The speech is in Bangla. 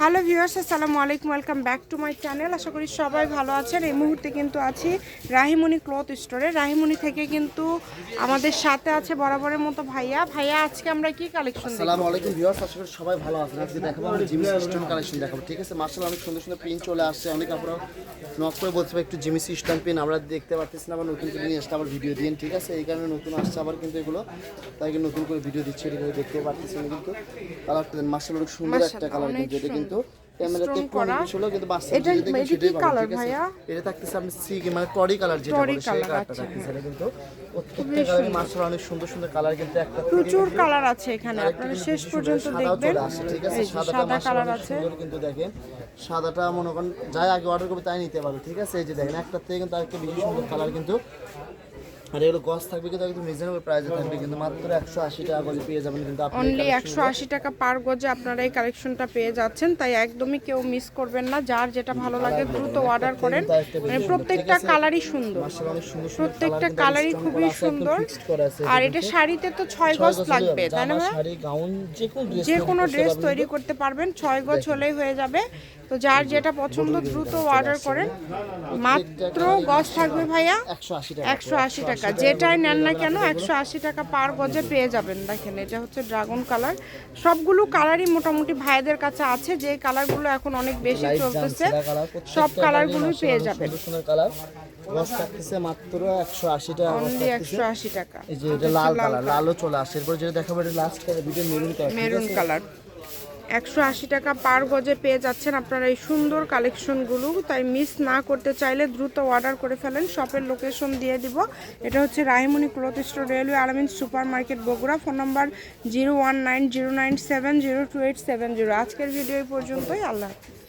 হ্যালো ভিউয়ার্স আসসালামু আলাইকুম welcome back to my channel. আশা করি সবাই ভালো আছেন। এই মুহূর্তে কিন্তু আছি রাহিমণি ক্লথ স্টোরে। রাহিমণি থেকে কিন্তু আমাদের সাথে আছে বরাবরের মতো ভাইয়া। ভাইয়া আজকে আমরা কি কালেকশন আসসালামু আলাইকুম ভিউয়ার্স আশা করি সবাই ভালো আছেন। আজকে দেখাবো আমরা জিমি সিস্টেম কালেকশন দেখাবো ঠিক আছে? মার্শাল অনেক সুন্দর সুন্দর প্রিন্ট চলে আসছে। অনেক আপনারা নক করে বলতে একটু জিমি সিস্টেম পেন আমরা দেখতে পারতেছি না আবার নতুন করে নিয়ে আসতে আবার ভিডিও দিন ঠিক আছে? এই কারণে নতুন আসছে আবার কিন্তু এগুলো। তাই নতুন করে ভিডিও দিচ্ছে এটা দেখতে পারতেছেন কিন্তু। কালারটা মার্শাল অনেক সুন্দর একটা কালার কিন্তু এটা কিন্তু ক্যামেরাতে করা। অনেক কিন্তু এটা- কি? ভাইয়া? এটা থাকতেছে সি মানে টরি কালার যেটা টরি বলে সেই কালারটা থাকতেছে কিন্তু প্রত্যেকটা অনেক সুন্দর সুন্দর কালার কিন্তু একটা প্রচুর কালার আছে এখানে আরেকটা আপনারা শেষ পর্যন্ত দেখবেন ঠিক আছে? সাদাটা সাদা কালার আছে কিন্তু দেখেন সাদাটা মনে করেন যাই আগে অর্ডার করবে তাই নিতে পারবে ঠিক আছে এই যে দেখেন একটা থেকে কিন্তু আরেকটা বেশি সুন্দর কালার কিন্তু আর এগুলো গস থাকবে কিন্তু একদম রিজনেবল প্রাইসে থাকবে কিন্তু মাত্র একশো আশি টাকা করে পেয়ে যাবেন কিন্তু অনলি একশো আশি টাকা পার গজে আপনারা এই কালেকশনটা পেয়ে যাচ্ছেন তাই একদমই কেউ মিস করবেন না। যার যেটা ভালো লাগে দ্রুত অর্ডার করেন। মানে প্রত্যেকটা কালারই সুন্দর। প্রত্যেকটা কালারই খুবই সুন্দর। আর এটা শাড়িতে তো ছয় গজ গজ লাগবে তাই না যে কোনো ড্রেস তৈরি করতে পারবেন। ছয় গজ হলেই হয়ে যাবে। তো যার যেটা পছন্দ দ্রুত অর্ডার করেন। মাত্র গজ থাকবে ভাইয়া একশো আশি টাকা। টাকা যেটাই নেন না কেন একশো আশি টাকা পার গজে পেয়ে যাবেন। দেখেন এটা হচ্ছে ড্রাগন কালার। সবগুলো কালারই মোটামুটি ভাইদের কাছে আছে যে কালারগুলো এখন অনেক বেশি চলতেছে সব কালারগুলোই পেয়ে যাবেন। সুন্দর সুন্দর কালার। গস থাকতেছে মাত্র একশো আশি টাকা অনলি একশো আশি টাকা। এই যে এটা লাল কালার লালও চলে আসে। এরপর যেটা দেখাবো এটা last colour video maroon colour maroon colour. একশো আশি টাকা পার গজে পেয়ে যাচ্ছেন আপনারা এই সুন্দর কালেকশনগুলো। তাই মিস না করতে চাইলে দ্রুত অর্ডার করে ফেলেন, শপের লোকেশন দিয়ে দিব। এটা হচ্ছে Rahimoni cloth store railway Alamin super market Bogura, phone number zero one nine zero nine seven zero two eight seven zero. আজকের ভিডিও এই পর্যন্তই, আল্লাহ হাফিজ।